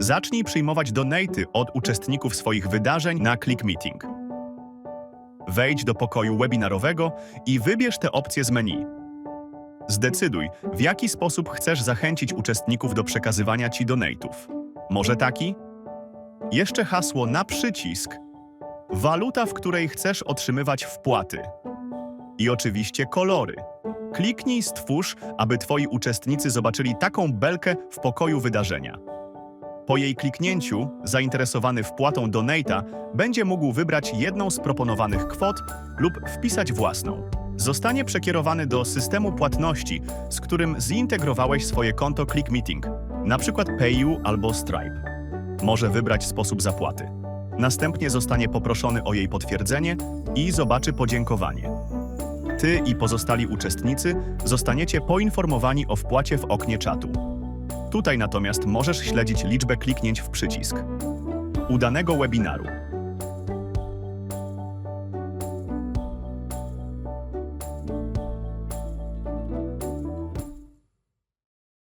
Zacznij przyjmować donaty od uczestników swoich wydarzeń na Click Meeting. Wejdź do pokoju webinarowego i wybierz te opcje z menu. Zdecyduj, w jaki sposób chcesz zachęcić uczestników do przekazywania Ci donatów. Może taki? Jeszcze hasło na przycisk. Waluta, w której chcesz otrzymywać wpłaty. I oczywiście kolory. Kliknij Stwórz, aby Twoi uczestnicy zobaczyli taką belkę w pokoju wydarzenia. Po jej kliknięciu, zainteresowany wpłatą Donata będzie mógł wybrać jedną z proponowanych kwot lub wpisać własną. Zostanie przekierowany do systemu płatności, z którym zintegrowałeś swoje konto Click Meeting, np. PayU albo Stripe. Może wybrać sposób zapłaty. Następnie zostanie poproszony o jej potwierdzenie i zobaczy podziękowanie. Ty i pozostali uczestnicy zostaniecie poinformowani o wpłacie w oknie czatu. Tutaj natomiast możesz śledzić liczbę kliknięć w przycisk. Udanego webinaru.